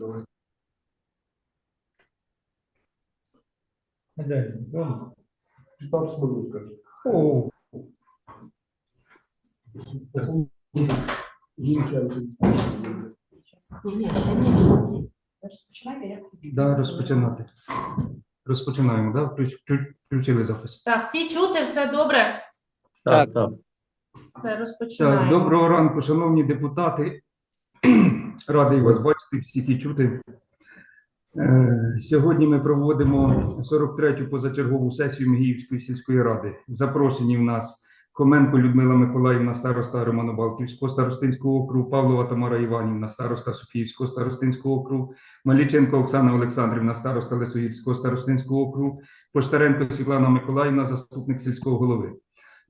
Давай. Де він? 15 минут, каже. О, да, розпочинати. Розпочинаємо, да? Включ, включ- включили запис. Так, всі чути, все добре? Так, так. Все, Так, доброго ранку, шановні депутати. Радий вас бачити, всіх і чути. Е, Сьогодні ми проводимо 43-ю позачергову сесію Мігіївської сільської ради. Запрошені в нас Хоменко Людмила Миколаївна, староста Романо-Балтівського старостинського округу, Павлова Тамара Іванівна, староста Софіївського старостинського округу, Маліченко Оксана Олександрівна, староста Лисоївського старостинського округу, Поштаренко Світлана Миколаївна, заступник сільського голови.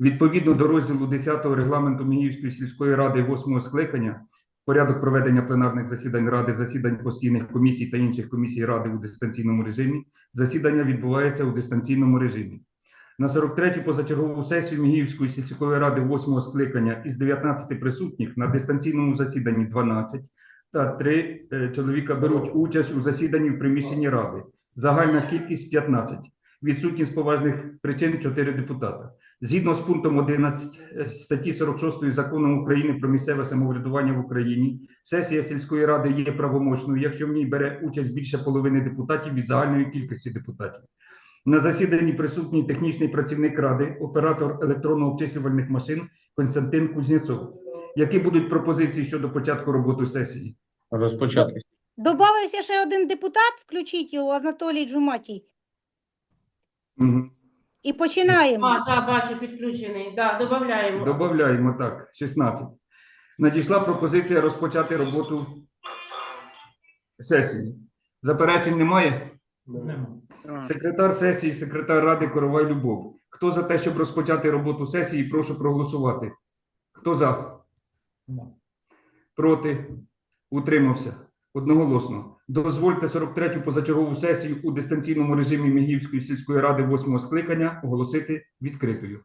Відповідно до розділу 10 регламенту Мінігівської сільської ради 8 скликання, порядок проведення пленарних засідань ради, засідань постійних комісій та інших комісій ради у дистанційному режимі. Засідання відбувається у дистанційному режимі. На 43-ю позачергову сесію Мігіївської сільської ради 8 скликання із 19 присутніх на дистанційному засіданні 12 та 3 чоловіка беруть участь у засіданні в приміщенні ради. Загальна кількість 15. Відсутні з поважних причин 4 депутата. Згідно з пунктом 11 статті 46 закону України про місцеве самоврядування в Україні, сесія сільської ради є правомочною, якщо в ній бере участь більше половини депутатів від загальної кількості депутатів. На засіданні присутній технічний працівник ради, оператор електронно-обчислювальних машин Константин Кузнєцов. Які будуть пропозиції щодо початку роботи сесії? Розпочати. Добавився ще один депутат, включіть його, Анатолій Джуматій. Мгм. І починаємо. А, так, бачу, підключений. Да, додаємо. Додаємо так, 16. Надійшла пропозиція розпочати роботу сесії. Заперечень немає? Нема. Секретар сесії, секретар ради Коровай Любов. Хто за те, щоб розпочати роботу сесії, прошу проголосувати. Хто за? Проти? Утримався? Одноголосно. Дозвольте 43-ю позачергову сесію у дистанційному режимі Мігівської сільської ради 8 скликання оголосити відкритою.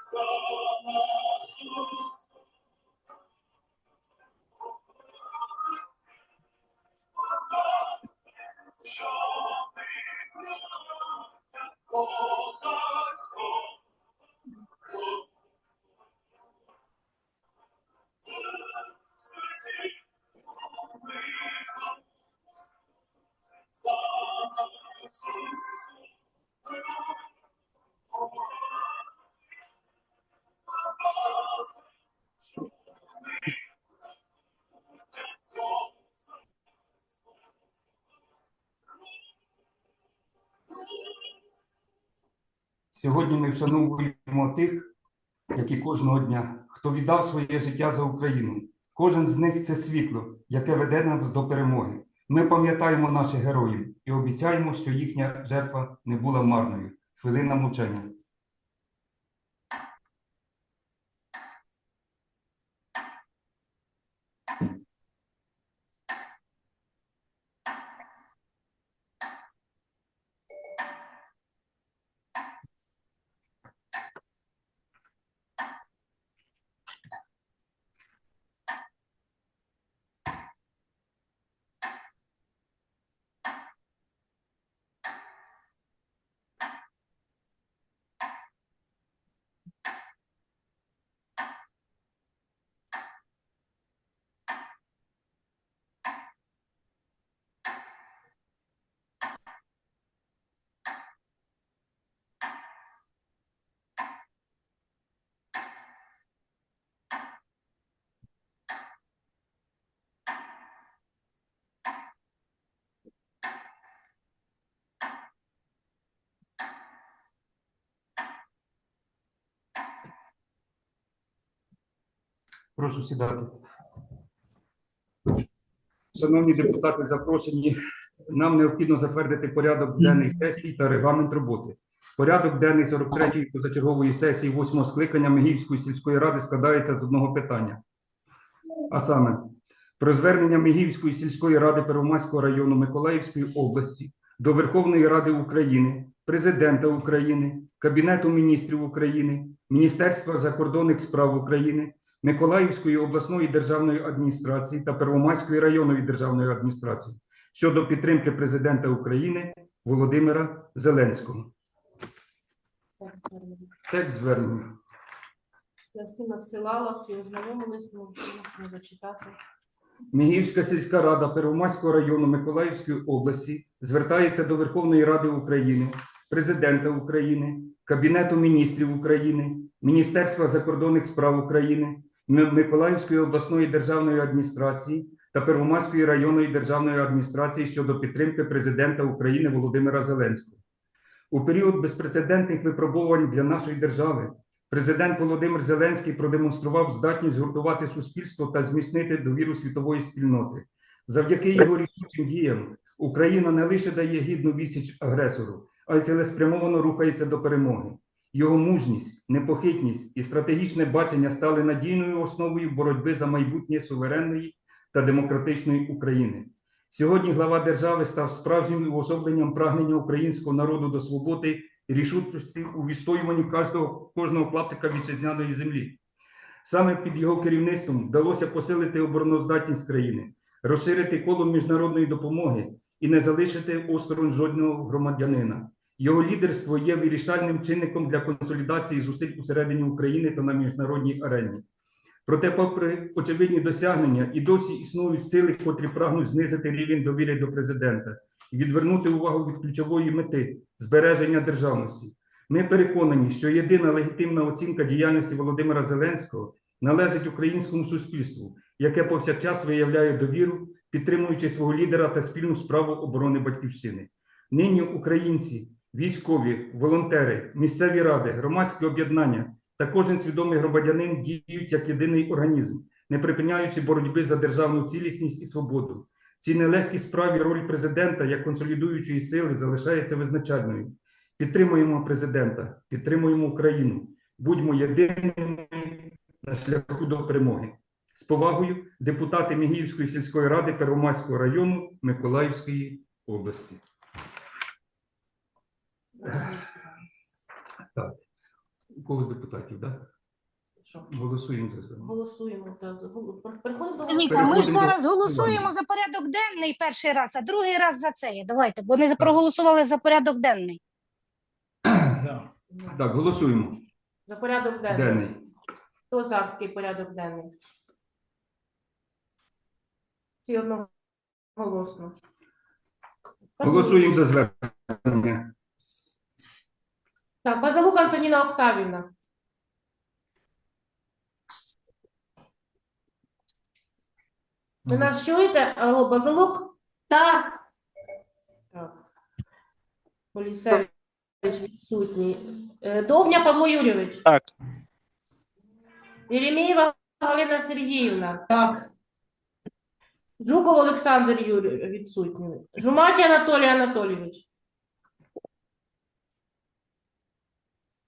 Christ. Сьогодні ми вшановуємо тих, які кожного дня, хто віддав своє життя за Україну. Кожен з них це світло, яке веде нас до перемоги. Ми пам'ятаємо наших героїв і обіцяємо, що їхня жертва не була марною. Хвилина мовчання. Прошу сідати. Шановні депутати, запрошені. Нам необхідно затвердити порядок денний сесії та регламент роботи. Порядок денний 43-ї позачергової сесії 8 скликання Мегівської сільської ради складається з одного питання. А саме, про звернення Мегівської сільської ради Первомайського району Миколаївської області до Верховної Ради України, Президента України, Кабінету міністрів України, Міністерства закордонних справ України, Миколаївської обласної державної адміністрації та Первомайської районної державної адміністрації щодо підтримки президента України Володимира Зеленського. Текст звернення. Я всім надсилала, всі ознайомились, ну, не зачитати. Мігівська сільська рада Первомайського району Миколаївської області звертається до Верховної Ради України, Президента України, Кабінету міністрів України, Міністерства закордонних справ України, Миколаївської обласної державної адміністрації та Первомайської районної державної адміністрації щодо підтримки президента України Володимира Зеленського. У період безпрецедентних випробувань для нашої держави Президент Володимир Зеленський продемонстрував здатність згуртувати суспільство та зміцнити довіру світової спільноти. Завдяки його рішучим діям Україна не лише дає гідну відсіч агресору, а й цілеспрямовано рухається до перемоги. Його мужність, непохитність і стратегічне бачення стали надійною основою боротьби за майбутнє суверенної та демократичної України. Сьогодні глава держави став справжнім уособленням прагнення українського народу до свободи і рішучості у відстоюванні кожного, кожного клаптика вітчизняної землі. Саме під його керівництвом вдалося посилити обороноздатність країни, розширити коло міжнародної допомоги і не залишити осторонь жодного громадянина. Його лідерство є вирішальним чинником для консолідації зусиль усередині України та на міжнародній арені. Проте, попри очевидні досягнення, і досі існують сили, котрі прагнуть знизити рівень довіри до президента і відвернути увагу від ключової мети збереження державності. Ми переконані, що єдина легітимна оцінка діяльності Володимира Зеленського належить українському суспільству, яке повсякчас виявляє довіру, підтримуючи свого лідера та спільну справу оборони батьківщини. Нині українці, військові, волонтери, місцеві ради, громадські об'єднання та кожен свідомий громадянин діють як єдиний організм, не припиняючи боротьби за державну цілісність і свободу. Цій нелегкій справі роль президента як консолідуючої сили залишається визначальною. Підтримуємо президента, підтримуємо Україну, будьмо єдиними на шляху до перемоги. З повагою депутати Мігіївської сільської ради Первомайського району Миколаївської області. У когось депутатів, так? Що? Голосуємо за звернення. Голосуємо. так, гол- Переходимо до Дивіться, ми ж Переходимо до зараз голосуємо за порядок денний перший раз, а другий раз за це. Давайте, бо не проголосували за порядок денний. Так, голосуємо. За порядок денний. Денний. Хто за такий порядок денний? Всі одноголосно. Голосуємо за звернення. Так, Базалук Антоніна Октавівна. Ви нас чуєте? Алло, Базалук? Так. Так. Полісевич відсутній. Е, Довгня Павло Юрійович. Так. Єремєєва Галина Сергіївна. Так. Жуков Олександр Юрій відсутній. Жуматі Анатолій Анатолійович.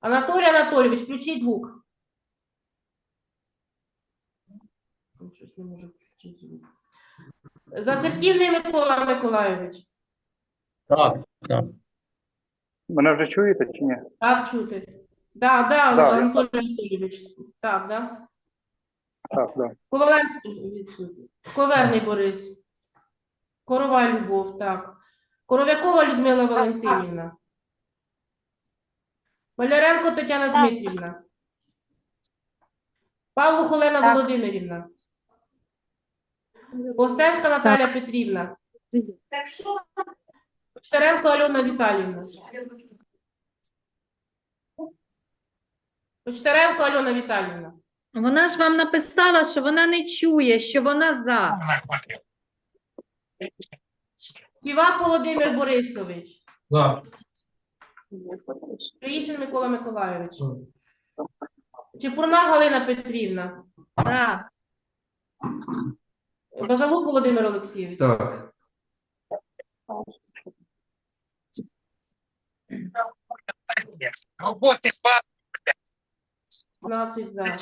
Анатолій Анатолійович, включіть звук. Щось не можу включити звук. Зацерківний Микола Миколайович. Так, так. Мене вже чуєте чи ні? Так, чути. Да, да, Да, Анатолій Анатолійович. Так, да. Так, так. Коваленко відсутній. Коверний Борис. Корова Любов, так. Коров'якова Людмила Валентинівна. Маляренко Тетяна Так. Дмитрівна. Павлух Олена Так. Володимирівна. Костенська Наталя Петрівна. Штеренко Альона Віталівна. Почтаренко Альона Віталівна. Вона ж вам написала, що вона не чує, що вона за. Ківак Володимир Борисович. За. Приїшин Микола Миколайович. Чепурна Галина Петрівна. За. Базалук Володимир Олексійович. Так. Роботи 16 за.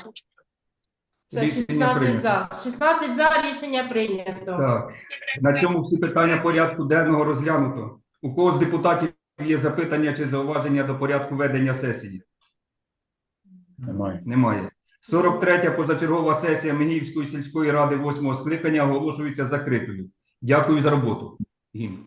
Це Рішення 16 прийнято. за. 16 за рішення прийнято. Так. На цьому всі питання порядку денного розглянуто. У кого з депутатів є запитання чи зауваження до порядку ведення сесії? Немає. Немає. 43-я позачергова сесія Мегіївської сільської ради 8 скликання оголошується закритою. Дякую за роботу. Гімн.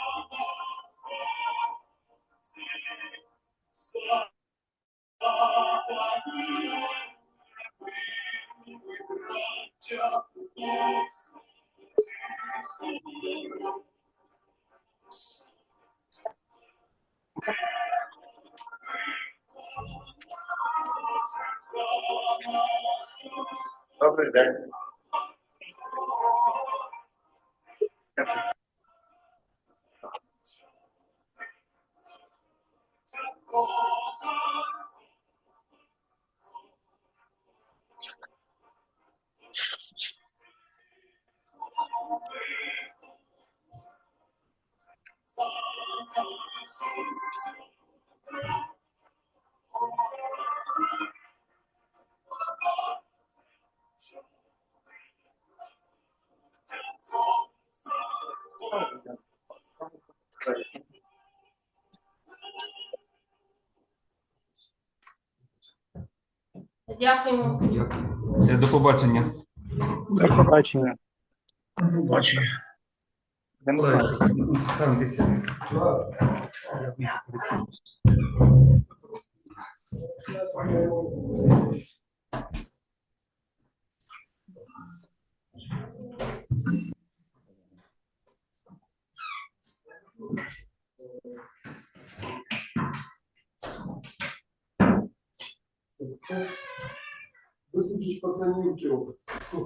put back. Thank you. Дякуємо. Дякую. Все, до побачення. До побачення. Бачу. Я не знаю. Там десь тисяч пацанів.